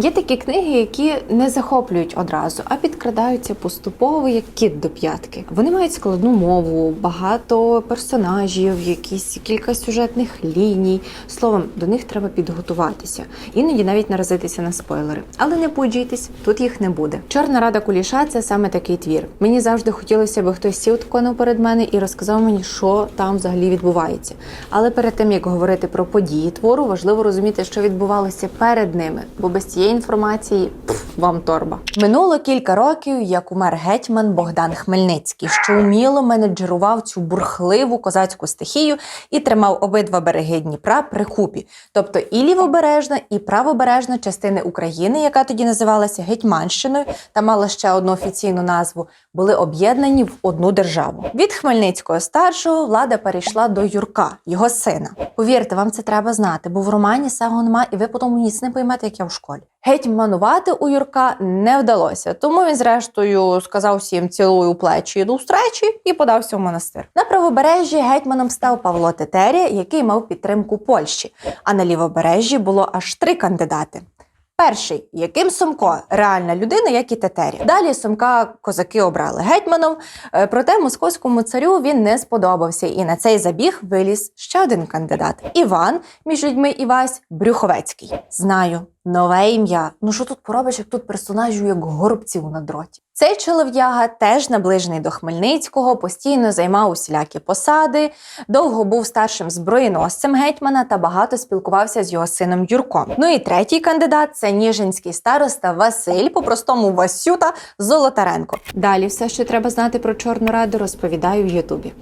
Є такі книги, які не захоплюють одразу, а підкрадаються поступово, як кіт до п'ятки. Вони мають складну мову, багато персонажів, якісь кілька сюжетних ліній. Словом, до них треба підготуватися. Іноді навіть наразитися на спойлери. Але не пуджуйтесь, тут їх не буде. Чорна рада куліша це саме такий твір. Мені завжди хотілося, аби хтось сів тако перед мене і розказав мені, що там взагалі відбувається. Але перед тим як говорити про події твору, важливо розуміти, що відбувалося перед ними, бо без цієї інформації пф, вам торба. Минуло кілька років, як умер гетьман Богдан Хмельницький, що уміло менеджерував цю бурхливу козацьку стихію і тримав обидва береги Дніпра при купі, тобто і лівобережна, і правобережна частини України, яка тоді називалася Гетьманщиною та мала ще одну офіційну назву, були об'єднані в одну державу. Від Хмельницького старшого влада перейшла до Юрка, його сина. Повірте, вам це треба знати, бо в романі цього нема, і ви потім ніц не поймете, як я в школі. Гетьманувати у Юрка не вдалося, тому він, зрештою, сказав всім цілую плечі до встречі і подався в монастир. На правобережжі гетьманом став Павло Тетерія, який мав підтримку Польщі. А на лівобережжі було аж три кандидати. Перший Яким Сомко реальна людина, як і Тетеря. Далі Сомка козаки обрали гетьманом. е, Проте московському царю він не сподобався, і на цей забіг виліз ще один кандидат Іван між людьми Івась Брюховецький. Знаю, нове ім'я. Ну що тут поробиш, як тут персонажів як горобців на дроті? Цей чолов'яга теж наближений до Хмельницького, постійно займав усілякі посади, довго був старшим зброєносцем гетьмана та багато спілкувався з його сином Юрком. Ну і третій кандидат це ніжинський староста Василь, по-простому Васюта Золотаренко. Далі все, що треба знати про Чорну Раду, розповідаю в Ютубі.